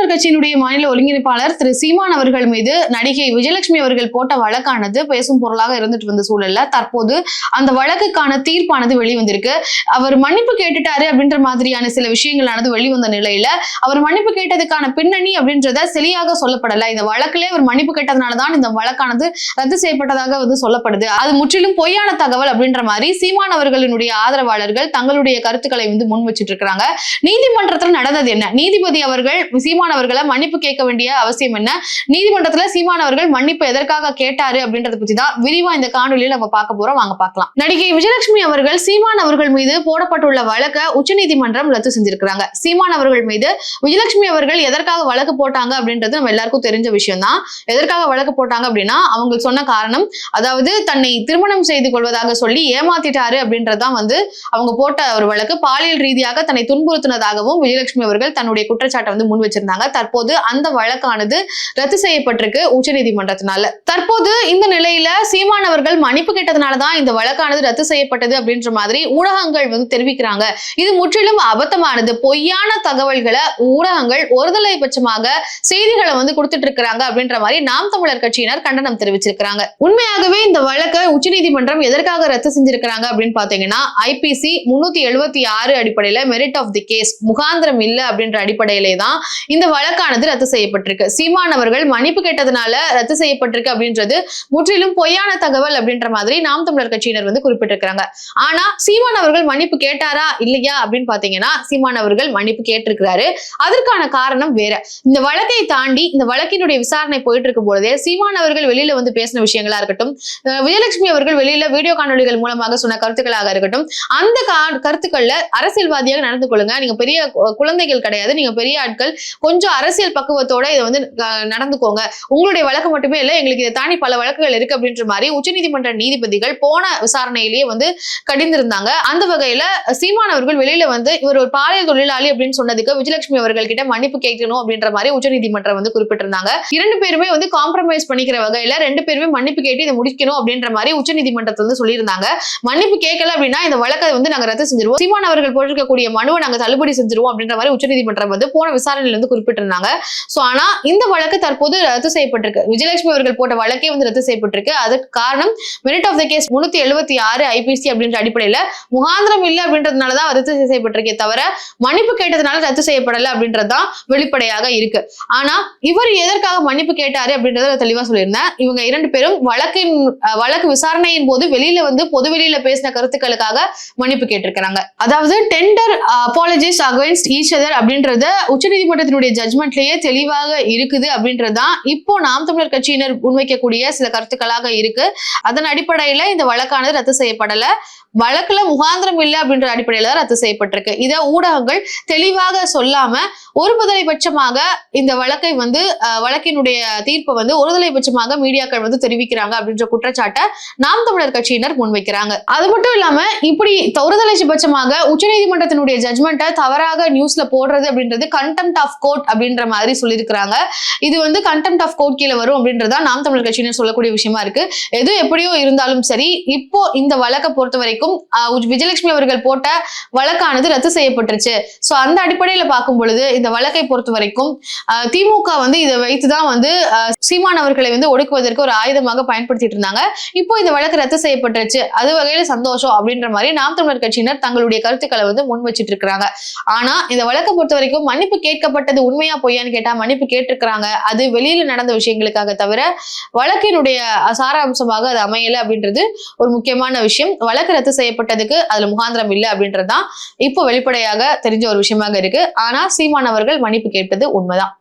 தமிழர் கட்சியினுடைய மாநில ஒருங்கிணைப்பாளர் திரு சீமான் அவர்கள் மீது நடிகை விஜயலட்சுமி அவர்கள் போட்ட வழக்கானது பேசும் பொருளாக இருந்துட்டு வந்த சூழல்ல தற்போது அந்த வழக்குக்கான தீர்ப்பானது வெளிவந்திருக்கு. அவர் மன்னிப்பு கேட்டுட்டாரு அப்படின்ற மாதிரியான சில விஷயங்களானது வெளிவந்த நிலையில அவர் மன்னிப்பு கேட்டதுக்கான பின்னணி அப்படின்றத சரியாக சொல்லப்படல. இந்த வழக்கிலே அவர் மன்னிப்பு கேட்டதுனாலதான் இந்த வழக்கானது ரத்து செய்யப்பட்டதாக வந்து சொல்லப்படுது. அது முற்றிலும் பொய்யான தகவல் அப்படின்ற மாதிரி சீமான் அவர்களினுடைய ஆதரவாளர்கள் தங்களுடைய கருத்துக்களை வந்து முன் வச்சிட்டு இருக்கிறாங்க. நீதிமன்றத்தில் நடந்தது என்ன? நீதிபதி அவர்கள் சீமான் அவர்களை மன்னிப்பு கேட்க வேண்டிய அவசியம் என்ன? நீதிமன்றத்துல சீமான் அவர்கள் மன்னிப்பு எதற்காக கேட்டாரு அப்படின்றத பத்தி தான் விரிவா இந்த காணொலியில் நம்ம பார்க்க போறோம். வாங்க பார்க்கலாம். நடிகை விஜயலட்சுமி அவர்கள் சீமான் அவர்கள் மீது போடப்பட்டுள்ள வழக்கை உச்சநீதிமன்றம் ரத்து செஞ்சிருக்கிறாங்க. சீமான் அவர்கள் மீது விஜயலட்சுமி அவர்கள் எதற்காக வழக்கு போட்டாங்க அப்படின்றது நம்ம எல்லாருக்கும் தெரிஞ்ச விஷயம் தான் எதற்காக வழக்கு போட்டாங்க அப்படின்னா அவங்க சொன்ன காரணம் அதாவது தன்னை திருமணம் செய்து கொள்வதாக சொல்லி ஏமாத்திட்டாரு அப்படின்றதுதான் வந்து அவங்க போட்ட ஒரு வழக்கு. பாலியல் ரீதியாக தன்னை துன்புறுத்தினதாகவும் விஜயலட்சுமி அவர்கள் தன்னுடைய குற்றச்சாட்டை வந்து முன் வச்சிருந்தாங்க. தற்போது அந்த வழக்கானது ரத்து செய்யப்பட்டிருக்கு உச்சநீதிமன்றத்தினால. தற்போது இந்த நிலை சீமான் அவர்கள் மன்னிப்பு கேட்டதுனாலதான் இந்த வழக்கானது ரத்து செய்யப்பட்டது அப்படின்ற மாதிரி ஊடகங்கள் வந்து தெரிவிக்கிறாங்க. இது முற்றிலும் அபத்தமானது. பொய்யான தகவல்களை ஊடகங்கள் ஒருதலை பட்சமாக செய்திகளை வந்து கொடுத்துட்டு இருக்கிறாங்க அப்படின்ற மாதிரி நாம் தமிழர் கட்சியினர் கண்டனம் தெரிவிச்சிருக்கிறாங்க. உண்மையாகவே இந்த வழக்கை உச்சநீதிமன்றம் எதற்காக ரத்து செஞ்சிருக்கிறாங்க அப்படின்னு பாத்தீங்கன்னா ஐபிசி முன்னூத்தி எழுபத்தி ஆறு அடிப்படையில மெரிட் ஆஃப் தி கேஸ் முகாந்திரம் இல்ல அப்படின்ற அடிப்படையிலே தான் இந்த வழக்கானது ரத்து செய்யப்பட்டிருக்கு. சீமான் அவர்கள் மன்னிப்பு கேட்டதுனால ரத்து செய்யப்பட்டிருக்கு அப்படின்றது முற்றிலும் பொய்யான தகவல் அப்படின்ற மாதிரி நாம் தமிழர் கட்சியினர் வந்து குறிப்பிட்டிருக்கிறாங்க. ஆனா சீமான் அவர்கள் மன்னிப்பு கேட்டாரா? இல்லையா? அப்படின்னு பாத்தீங்கன்னா சீமான் அவர்கள் மன்னிப்பு கேட்டிருக்கிறாரு. அதற்கான காரணம் வேற. இந்த வழக்கை தாண்டி இந்த வழக்கினுடைய விசாரணை போயிட்டு இருக்கும் பொழுதே சீமான் அவர்கள் வெளியில வந்து பேசின விஷயங்களா இருக்கட்டும் விஜயலட்சுமி அவர்கள் வெளியில வீடியோ காணொலிகள் மூலமாக சொன்ன கருத்துக்களாக இருக்கட்டும் அந்த கருத்துக்கள்ல அரசியல்வாதியாக நடந்து கொள்ளுங்க. நீங்க பெரிய குழந்தைகள் கிடையாது. நீங்க பெரிய ஆட்கள். கொஞ்சம் அரசியல் பக்குவத்தோட இதை வந்து நடந்துக்கோங்க. உங்களுடைய வழக்கு மட்டுமே இல்லை எங்களுக்கு இதை தாண்டி பல வழக்குகள் இருக்கு அப்படின்ற மாதிரி உச்சநீதிமன்ற நீதிபதிகள் போன விசாரணையிலேயே வந்து கடிந்திருந்தாங்க. அந்த வகையில சீமான் அவர்கள் வெளியில வந்து இவர் ஒரு பாலியல் தொழிலாளி அப்படின்னு சொன்னதுக்கு விஜயலட்சுமி அவர்கள் கிட்ட மன்னிப்பு கேட்கணும் அப்படின்ற மாதிரி உச்சநீதிமன்றம் வந்து குறிப்பிட்டிருந்தாங்க. இரண்டு பேருமே வந்து காம்ப்ரமைஸ் பண்ணிக்கிற வகையில ரெண்டு பேருமே மன்னிப்பு கேட்டு இதை முடிக்கணும் அப்படின்ற மாதிரி உச்சநீதிமன்றத்தை வந்து சொல்லியிருந்தாங்க. மன்னிப்பு கேட்கல அப்படின்னா இந்த வழக்கை வந்து நாங்க ரத்து செஞ்சிருவோம். சீமான் அவர்கள் போட்டிருக்கக்கூடிய மனுவை நாங்க தள்ளுபடி செஞ்சிருவோம் அப்படின்ற மாதிரி உச்சநீதிமன்றம் வந்து போன விசாரணையில வந்து குறிப்பிட்டிருந்தாங்க. சோ ஆனா இந்த வழக்கு தற்போது ரத்து செய்யப்பட்டிருக்கு. விஜயலட்சுமி அவர்கள் போட்ட வழக்கே வந்து ரத்து செய்யப்பட்டிருக்கு. அதுக்கு காரணம் மெரிட் ஆஃப் த கேஸ் முன்னூத்தி எழுபத்தி ஆறு ஐபிசி அப்படின்ற அடிப்படையில முகாந்திரம் இல்லை அப்படின்றதுனாலதான் ரத்து செய்யப்பட்டிருக்கே தவிர மன்னிப்பு கேட்டதுனால ரத்து செய்யப்படல அப்படின்றதுதான் வெளிப்படையாக இருக்கு. ஆனா இவர் எதற்காக மன்னிப்பு கேட்டாரு அப்படின்றத தெளிவா சொல்லியிருந்தேன். இவங்க இரண்டு பேரும் வழக்கின் வழக்கு விசாரணையின் போது வெளியில வந்து பொது வெளியில பேசின கருத்துக்களுக்காக மன்னிப்பு கேட்டிருக்கிறாங்க. அதாவது tender apologies against each other அப்படின்றது உச்சநீதிமன்றத்தினுடைய ஜட்மெண்ட்லயே தெளிவாக இருக்குது அப்படின்றதுதான் இப்போ நாம் தமிழர் கட்சியினர் முன்வைக்கக்கூடிய சில கருத்துக்களாக இருக்கு. அதன் அடிப்படையில இந்த வழக்கானது ரத்து செய்யப்படல. வழக்குல முகாந்திரம் இல்லை அப்படின்ற அடிப்படையில தான் ரத்து செய்யப்பட்டிருக்கு. இதை ஊடகங்கள் தெளிவாக சொல்லாம ஒருதலை பட்சமாக இந்த வழக்கை வந்து வழக்கினுடைய தீர்ப்பை வந்து ஒருதலை பட்சமாக மீடியாக்கள் வந்து தெரிவிக்கிறாங்க அப்படின்ற குற்றச்சாட்டை நாம் தமிழர் கட்சியினர் முன்வைக்கிறாங்க. அது மட்டும் இல்லாம இப்படி ஒருதலை பட்சமாக உச்சநீதிமன்றத்தினுடைய ஜட்மெண்ட்டை தவறாக நியூஸ்ல போடுறது அப்படின்றது கண்டெம்ட் ஆஃப் கோர்ட் அப்படின்ற மாதிரி சொல்லியிருக்கிறாங்க. இது வந்து கண்டெம்ட் ஆஃப் கோர்ட் கீழே வரும் அப்படின்றதா நாம் தமிழர் கட்சியினர் சொல்லக்கூடிய விஷயமா இருக்கு. எது எப்படியோ இருந்தாலும் சரி இப்போ இந்த வழக்கை பொறுத்த வரைக்கும் விஜயலட்சுமி அவர்கள் போட்ட வழக்கானது ரத்து செய்யப்பட்டுருச்சு. ஸோ அந்த அடிப்படையில பார்க்கும் பொழுது இந்த வழக்கை பொறுத்த வரைக்கும் திமுக வந்து இதை வைத்துதான் வந்து சீமான் அவர்களை வந்து ஒடுக்குவதற்கு ஒரு ஆயுதமாக பயன்படுத்திட்டு இருந்தாங்க. இப்போ இந்த வழக்கு ரத்து செய்யப்பட்டுருச்சு. அது வகையில சந்தோஷம் அப்படின்ற மாதிரி நாம் தமிழர் கட்சியினர் தங்களுடைய கருத்துக்களை வந்து முன் வச்சிட்டு இருக்காங்க ஆனா இந்த வழக்கை பொறுத்த வரைக்கும் மன்னிப்பு கேட்கப்பட்டது உண்மையா பொய்யான்னு கேட்டா மன்னிப்பு கேட்டிருக்கிறாங்க. அது வெளியில நடந்த விஷயங்களுக்காக தவிர வழக்கினுடைய சாரா சாராம்சமாக அது அமையல அப்படின்றது ஒரு முக்கியமான விஷயம். வழக்கு ரத்து செய்யப்பட்டதுக்கு அதுல முகாந்திரம் இல்லை அப்படின்றதுதான் இப்போ வெளிப்படையாக தெரிஞ்ச ஒரு விஷயமாக இருக்கு. ஆனா சீமான் அவர்கள் மன்னிப்பு கேட்டது உண்மைதான்.